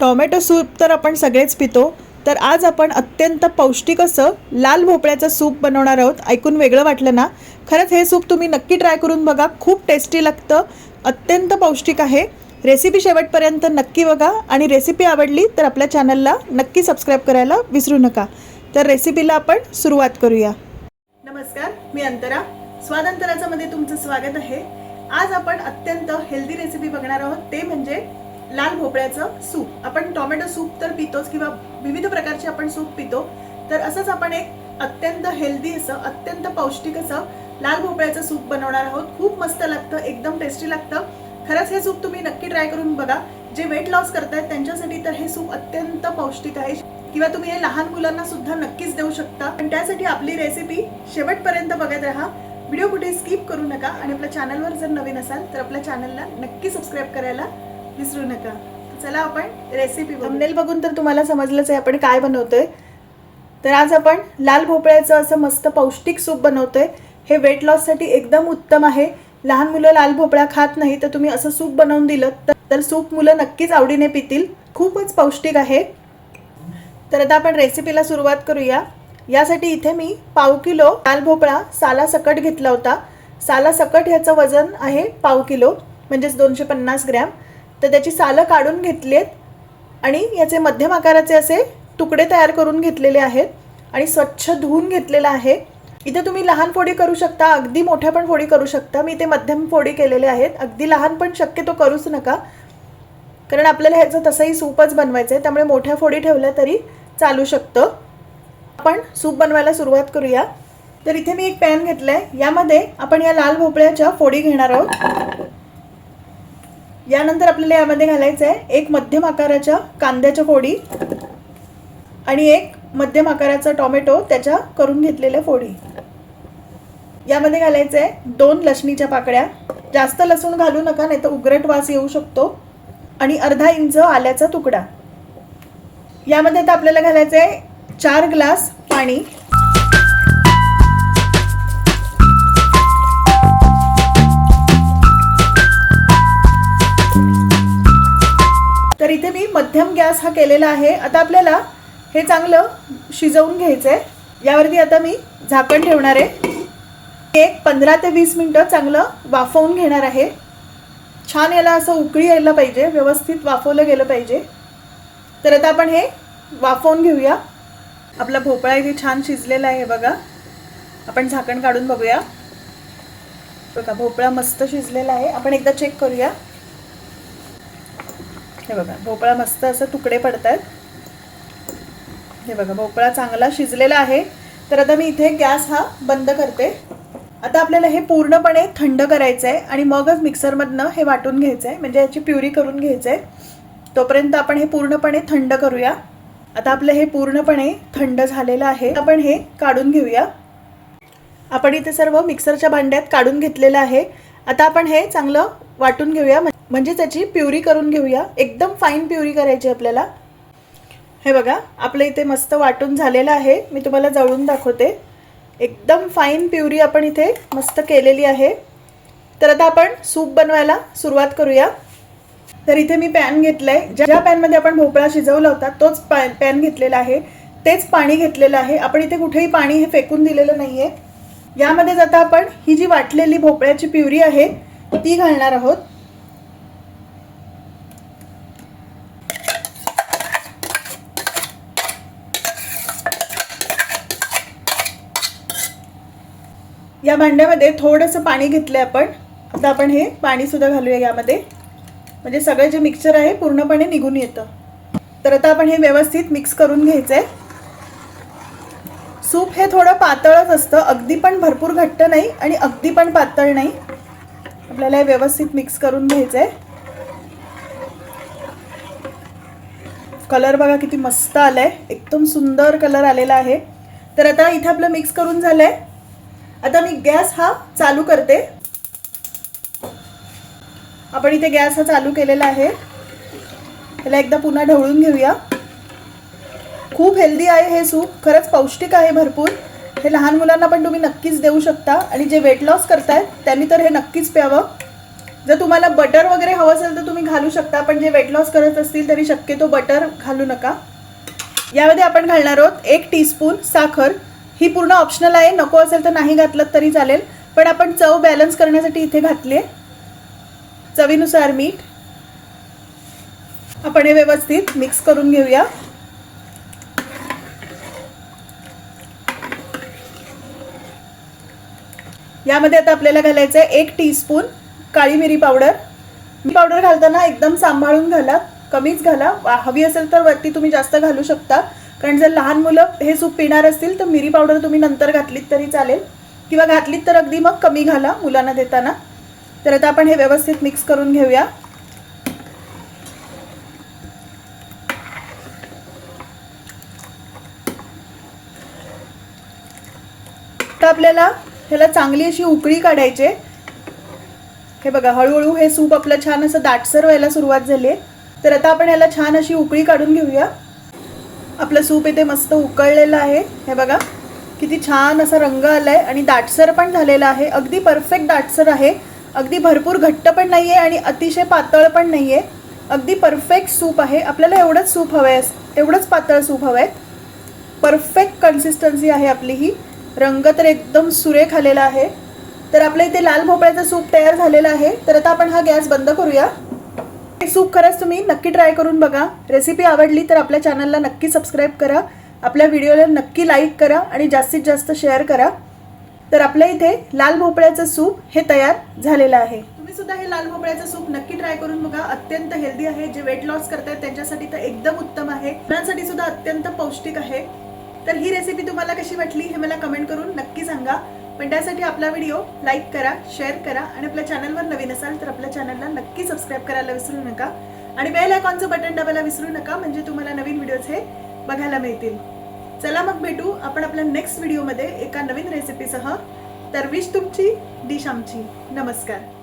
Tomato soup तर आपण सगळेच पितो तर आज आपण अत्यंत पौष्टिक असं लाल भोपळ्याचं सूप बनवणार आहोत. ऐकून वेगळं वाटलं ना? खरंच हे सूप तुम्ही नक्की ट्राय करून बघा. खूप टेस्टी लागतं अत्यंत पौष्टिक आहे. रेसिपी शेवटपर्यंत नक्की बघा आणि रेसिपी आवडली तर आपल्या चॅनलला नक्की सबस्क्राईब करायला विसरू नका. तर रेसिपीला आपण सुरुवात करूया. नमस्कार मी अंतरा. स्वादंतराचं तुमचं स्वागत आहे. आज आपण अत्यंत हेल्दी रेसिपी बघणार आहोत. ते म्हणजे लाल भोपळ्याचं सूप. आपण टोमॅटो सूप तर पितोच किंवा विविध प्रकारचे आपण सूप पितो. तर असंच आपण एक अत्यंत हेल्दी असं अत्यंत पौष्टिक असं लाल भोपळ्याचं सूप बनवणार आहोत. खूप मस्त लागतं एकदम टेस्टी लागतं. खरंच हे सूप तुम्ही नक्की ट्राय करून बघा. जे वेट लॉस करतायत त्यांच्यासाठी तर हे सूप अत्यंत पौष्टिक आहे. किंवा तुम्ही हे लहान मुलांना सुद्धा नक्कीच देऊ शकता. पण त्यासाठी आपली रेसिपी शेवटपर्यंत बघत राहा. व्हिडिओ कुठे स्किप करू नका. आणि आपल्या चॅनलवर जर नवीन असाल तर आपल्या चॅनलला नक्की सबस्क्राईब करायला विसरू नका. चला आपण रेसिपी थंबनेल बघून तर तुम्हाला समजलंच आहे आपण काय बनवतोय. तर आज आपण लाल भोपळ्याचं असं मस्त पौष्टिक सूप बनवतोय. हे वेट लॉससाठी एकदम उत्तम आहे. लहान मुलं लाल भोपळा खात नाही तर तुम्ही असं सूप बनवून दिलं तर सूप मुलं नक्कीच आवडीने पितील. खूपच पौष्टिक आहे. तर आता आपण रेसिपीला सुरुवात करूया. यासाठी इथे मी पाव किलो लाल भोपळा साला सकट घेतला होता. साला सकट ह्याचं वजन आहे पाव किलो म्हणजेच दोनशे पन्नास ग्रॅम. तर त्याची सालं काढून घेतली आहेत आणि याचे मध्यम आकाराचे असे तुकडे तयार करून घेतलेले आहेत आणि स्वच्छ धुवून घेतलेलं आहे. इथे तुम्ही लहान फोडी करू शकता अगदी मोठ्या पण फोडी करू शकता. मी इथे मध्यम फोडी केलेले आहेत. अगदी लहान पण शक्यतो करूच नका. कारण आपल्याला ह्याचं तसंही सूपच बनवायचं आहे त्यामुळे मोठ्या फोडी ठेवल्या तरी चालू शकतं. आपण सूप बनवायला सुरुवात करूया. तर इथे मी एक पॅन घेतलं आहे यामध्ये आपण या लाल भोपळ्याच्या फोडी घेणार आहोत. यानंतर आपल्याला यामध्ये घालायचं आहे एक मध्यम आकाराच्या कांद्याच्या फोडी आणि एक मध्यम आकाराचा टोमॅटो त्याच्या करून घेतलेल्या फोडी. यामध्ये घालायचं आहे दोन लसणीच्या पाकळ्या. जास्त लसूण घालू नका नाही तर उग्रट वास येऊ शकतो. आणि अर्धा इंच आल्याचा तुकडा. यामध्ये आता आपल्याला घालायचं आहे चार ग्लास पाणी. इथे मी मध्यम गॅस हा केलेला आहे. आता आपल्याला हे चांगलं शिजवून घ्यायचं आहे यावरती आता मी झाकण ठेवणार आहे. एक पंधरा ते वीस मिनटं चांगलं वाफवून घेणार आहे. छान याला असं उकळी यायला पाहिजे व्यवस्थित वाफवलं गेलं पाहिजे. तर आता आपण हे वाफवून घेऊया. आपला भोपळा इथे छान शिजलेला आहे बघा. आपण झाकण काढून बघूया. बघा भोपळा मस्त शिजलेला आहे. आपण एकदा चेक करूया. हे बघा भोपळा मस्त असं तुकडे पडत आहेत हे बघा भोपळा चांगला शिजलेला आहे. तर आता मी इथे गॅस हा बंद करते. आता आपल्याला हे पूर्णपणे थंड करायचं आहे आणि मगच मिक्सरमधनं हे वाटून घ्यायचं आहे म्हणजे याची प्युरी करून घ्यायचं आहे तोपर्यंत आपण हे पूर्णपणे थंड करूया. आता आपलं हे पूर्णपणे थंड झालेलं आहे. आपण हे काढून घेऊया. आपण इथे सर्व मिक्सरच्या भांड्यात काढून घेतलेलं आहे. आता आपण हे चांगलं वाटून घेऊया. म्हणजे त्याची प्युरी करून घेऊया. एकदम फाईन प्युरी करायची आपल्याला. हे बघा आपलं इथे मस्त वाटून झालेलं आहे. मी तुम्हाला जळून दाखवते. एकदम फाईन प्युरी आपण इथे मस्त केलेली आहे. तर आता आपण सूप बनवायला सुरुवात करूया. तर इथे मी पॅन घेतलं आहे ज्या पॅनमध्ये आपण भोपळा शिजवला होता तोच पॅ पॅन घेतलेला आहे. तेच पाणी घेतलेलं आहे. आपण इथे कुठेही पाणी हे फेकून दिलेलं नाही आहे यामध्येच आता आपण ही जी वाटलेली भोपळ्याची प्युरी आहे ती घालणार आहोत. या भांड्यामध्ये थोडंसं पाणी घेतलं आहे आपण. आता आपण हे पाणीसुद्धा घालूया यामध्ये. म्हणजे सगळं जे मिक्सचर आहे पूर्णपणे निघून येतं. तर आता आपण हे व्यवस्थित मिक्स करून घ्यायचं आहे सूप हे थोडं पातळच असतं. अगदी पण भरपूर घट्ट नाही आणि अगदी पण पातळ नाही. आपल्याला हे व्यवस्थित मिक्स करून घ्यायचं आहे कलर बघा किती मस्त आलाय. एकदम सुंदर कलर आलेला आहे. तर आता इथे आपलं मिक्स करून झालंय. आता मी गॅस हा चालू करते. आपण इथे गॅस हा चालू केलेला आहे. त्याला एकदा पुन्हा ढवळून घेऊया. खूप हेल्दी आहे हे सूप खरंच पौष्टिक आहे भरपूर. हे लहान मुलांना पण तुम्ही नक्कीच देऊ शकता. आणि जे वेट लॉस करतायत त्यांनी तर हे नक्कीच प्यावं. जर तुम्हाला बटर वगैरे हवं असेल तर तुम्ही घालू शकता पण जे वेट लॉस करत असतील तरी शक्यतो बटर घालू नका. यामध्ये आपण घालणार आहोत एक टीस्पून साखर. ही पूर्ण ऑप्शनल आहे. नको असेल तर नाही घातलं तरी चालेल. पण आपण चव बॅलन्स करण्यासाठी इथे घातली आहे. चवीनुसार मीठ. आपण हे व्यवस्थित मिक्स करून घेऊया. यामध्ये आता आपल्याला घालायचं आहे एक टीस्पून काळी मिरी पावडर मिरी पावडर घालताना एकदम सांभाळून घाला. कमीच घाला. हवी असेल तर वरती तुम्ही जास्त घालू शकता. कारण जर लहान मुलं हे सूप पिणार असतील तर मिरी पावडर तुम्ही नंतर घातलीत तरी चालेल. किंवा घातलीत तर अगदी मग कमी घाला मुलांना देताना. तर आता आपण हे व्यवस्थित मिक्स करून घेऊया. तर आपल्याला ह्याला चांगली अशी उकळी काढायची हे बघा हळूहळू हे सूप आपलं छान असं दाटसर व्हायला सुरुवात झाली आहे. तर आता आपण ह्याला छान अशी उकळी काढून घेऊया. आपलं सूप इथे मस्त उकळलेलं आहे. हे बघा किती छान असा रंग आला आहे आणि दाटसर पण झालेला आहे. अगदी परफेक्ट दाटसर आहे. अगदी भरपूर घट्ट पण नाही आहे आणि अतिशय पातळ पण नाही आहे अगदी परफेक्ट सूप आहे. आपल्याला एवढंच सूप हवं आहे एवढंच पातळ सूप हवं आहे परफेक्ट कन्सिस्टन्सी आहे आपली ही. रंग तर एकदम सुरेख आलेला आहे. तर आपल्या इथे लाल भोपळ्याचं सूप तयार झालेलं आहे. तर आता आपण हा गॅस बंद करूया. सूप खरंच तुम्ही नक्की ट्राय करून बघा. रेसिपी आवडली तर आपल्या चॅनलला नक्की सबस्क्राईब करा. आपल्या व्हिडिओला नक्की लाईक करा आणि जास्तीत जास्त शेअर करा. तर आपल्या इथे लाल भोपळ्याचं सूप हे तयार झालेलं आहे. तुम्ही सुद्धा हे लाल भोपळ्याचं सूप नक्की ट्राय करून बघा. अत्यंत हेल्दी आहे. जे वेट लॉस करतायत त्यांच्यासाठी तर एकदम उत्तम आहे. मुलांसाठी सुद्धा अत्यंत पौष्टिक आहे. तर ही रेसिपी तुम्हाला कशी वाटली हे मला कमेंट करून नक्की सांगा. पण त्यासाठी आपला व्हिडिओ लाईक करा शेअर करा आणि आपल्या चॅनलवर नवीन असाल तर आपल्या चॅनलला नक्की सबस्क्राईब करायला विसरू नका. आणि बेल आयकॉनचं बटन दाबायला विसरू नका म्हणजे तुम्हाला नवीन व्हिडिओज हे बघायला मिळतील. चला मग भेटू आपण आपल्या नेक्स्ट व्हिडिओमध्ये एका नवीन रेसिपीसह तर विश तुमची डिश आमची. नमस्कार.